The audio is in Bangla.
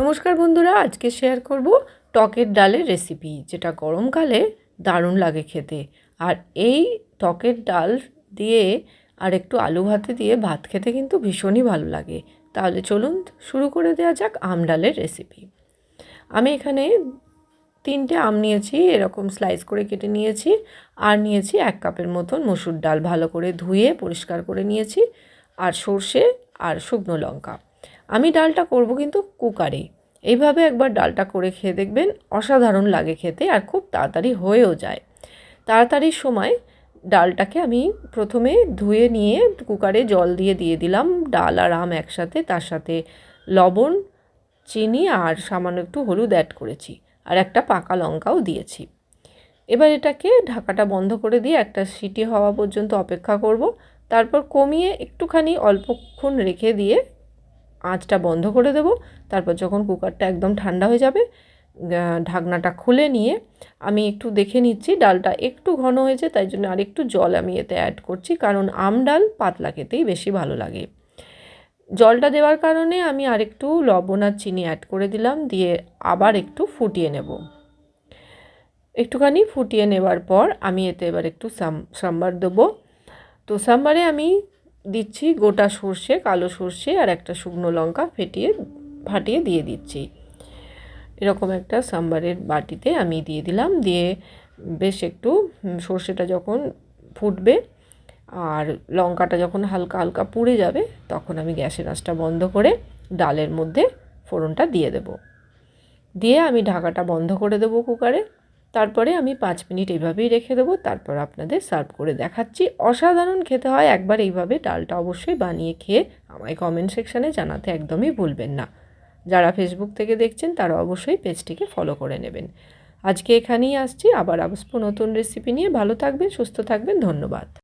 নমস্কার বন্ধুরা, আজকে শেয়ার করব টকের ডালের রেসিপি যেটা গরমকালে দারুণ লাগে খেতে। আর এই টকের ডাল দিয়ে আর একটু আলু ভাতে দিয়ে ভাত খেতে কিন্তু ভীষণই ভালো লাগে। তাহলে চলুন শুরু করে দেওয়া যাক আম ডালের রেসিপি আমি এখানে তিনটে আম নিয়েছি, এরকম স্লাইস করে কেটে নিয়েছি, আর নিয়েছি এক কাপের মতন মসুর ডাল ভালো করে ধুয়ে পরিষ্কার করে নিয়েছি, আর সর্ষে আর শুকনো লঙ্কা। আমি ডালটা করব কিন্তু কুকারে এইভাবে একবার ডালটা করে খেয়ে দেখবেন অসাধারণ লাগে খেতে আর খুব তাড়াতাড়ি হয়েও যায়। তাড়াতাড়ির সময় ডালটাকে আমি প্রথমে ধুয়ে নিয়ে কুকারে জল দিয়ে দিয়ে দিলাম, ডাল আর আম একসাথে, তার সাথে লবণ, চিনি আর সামান্য একটু হলুদ অ্যাড করেছি আর একটা পাকা লঙ্কাও দিয়েছি। এবার এটাকে ঢাকাটা বন্ধ করে দিয়ে একটা সিটি হওয়া পর্যন্ত অপেক্ষা করব। তারপর কমিয়ে একটুখানি অল্পক্ষণ রেখে দিয়ে আঁচটা বন্ধ করে দেব। তারপর যখন কুকারটা একদম ঠান্ডা হয়ে যাবে ঢাকনাটা খুলে নিয়ে আমি একটু দেখে নিচ্ছি, ডালটা একটু ঘন হয়েছে, তাই জন্য আরেকটু জল আমি এতে অ্যাড করছি, কারণ আম ডাল পাতলা খেতেই বেশি ভালো লাগে। জলটা দেওয়ার কারণে আমি আরেকটু লবণ আর চিনি অ্যাড করে দিলাম, দিয়ে আবার একটু ফুটিয়ে নেব। একটুখানি ফুটিয়ে নেবার পর আমি এতে এবার একটু সাম, সাম্বার দেবো। তো সাম্বারে আমি দিচ্ছি গোটা সর্ষে, কালো সর্ষে আর একটা শুকনো লঙ্কা ফেটিয়ে, ফাটিয়ে দিয়ে দিচ্ছি। এরকম একটা সাম্বারের বাটিতে আমি দিয়ে দিলাম। দিয়ে বেশ একটু সর্ষেটা যখন ফুটবে আর লঙ্কাটা যখন হালকা হালকা পুড়ে যাবে, তখন আমি গ্যাসের আঁচটা বন্ধ করে ডালের মধ্যে ফোড়নটা দিয়ে দেব। দিয়ে আমি ঢাকাটা বন্ধ করে দেবো কুকারে। তারপরে আমি পাঁচ মিনিট এইভাবেই রেখে দেবো, তারপর আপনাদের সার্ভ করে দেখাচ্ছি। অসাধারণ খেতে হয়, একবার এইভাবে ডালটা অবশ্যই বানিয়ে খেয়ে আমায় কমেন্ট সেকশানে জানাতে একদমই ভুলবেন না। যারা ফেসবুক থেকে দেখছেন, তারা অবশ্যই পেজটিকে ফলো করে নেবেন। আজকে এখানেই আসছি, আবার আসব নতুন রেসিপি নিয়ে। ভালো থাকবেন, সুস্থ থাকবেন, ধন্যবাদ।